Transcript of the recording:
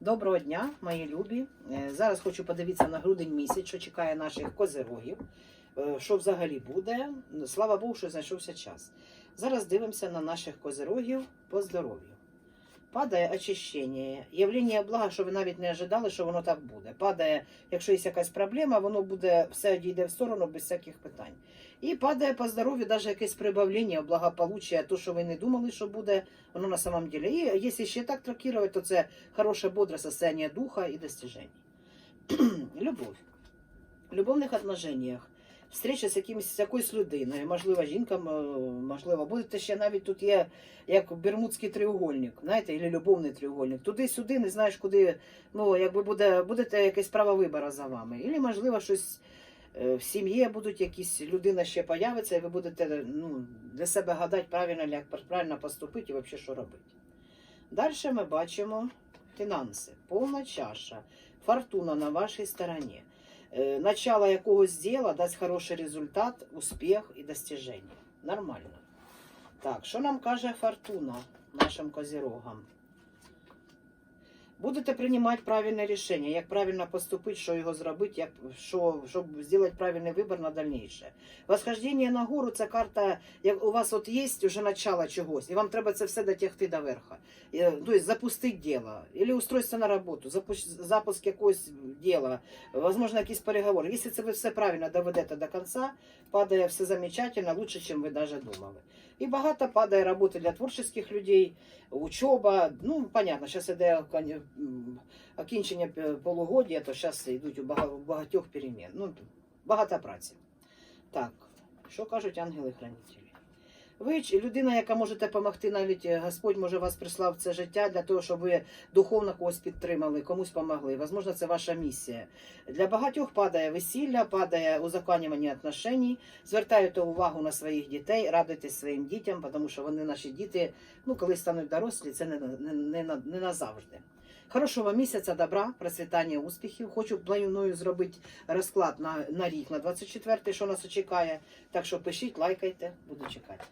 Доброго дня, мої любі. Е, Зараз хочу подивитися на грудень місяць, що чекає наших козирогів, е, що взагалі буде. Слава Богу, що знайшовся час. Зараз дивимося на наших козирогів по здоров'ю. Падає очищення, явлення блага, що ви навіть не ожидали, що воно так буде. Падає, якщо є якась проблема, воно буде все одійде в сторону без всяких питань. І падає по здоров'ю навіть якесь прибавлення, благополуччя, то, що ви не думали, що буде, воно на самом деле. І якщо ще так трактувати, то це хорошее, бодрое состояние духа и достижений. Любов. В любовних отношениях. Встреча з якимось з якоюсь людиною, можливо, жінка, можливо, будете ще навіть тут є як Бермудський треугольник, знаєте, або любовний треугольник. Туди-сюди, не знаєш, куди, ну, якби буде, будете якесь право вибору за вами. Або, можливо, щось е, в сім'ї будуть якісь людина ще появиться, і ви будете ну, для себе гадати правильно, як правильно поступити і взагалі що робити. Далі ми бачимо фінанси, повна чаша, фортуна на вашій стороні. Е, Начало якогось діла дасть хороший результат, успіх і достиження. Нормально. Так, що нам каже фортуна нашим козірогам? Будете приймати правильне рішення, як правильно поступити, що його зробити, як, що, щоб зробити правильний вибір на дальніше. Восхождення на гору це карта, як у вас от є вже начало чогось, і вам треба це все дотягти до верха. Е, Тобто запустити діло, або устройство на роботу, запуск, запуск якогось діла, возможно, якісь переговори. Якщо це ви все правильно доведете до кінця, падає все замечательно, лучше, ніж ви навіть думали. І багато падає роботи для творчих людей, учоба. Ну, понятно, зараз іде окінчення п- то зараз йдуть у бага- багатьох перемін. Ну, багато праці. Так, що кажуть ангели-хранителі? Ви людина, яка можете допомогти, навіть е, Господь може вас прислав це життя для того, щоб ви духовно когось підтримали, комусь допомогли. Возможно, це ваша місія. Для багатьох падає весілля, падає узаконювання отношень. Звертайте увагу на своїх дітей, радуйтесь своїм дітям, тому що вони наші діти, ну коли стануть дорослі, це не, не, не, не назавжди. Хорошого місяця, добра, процвітання, успіхів. Хочу планую зробити розклад на, на рік, на 24-й, що нас чекає. Так що пишіть, лайкайте, буду чекати.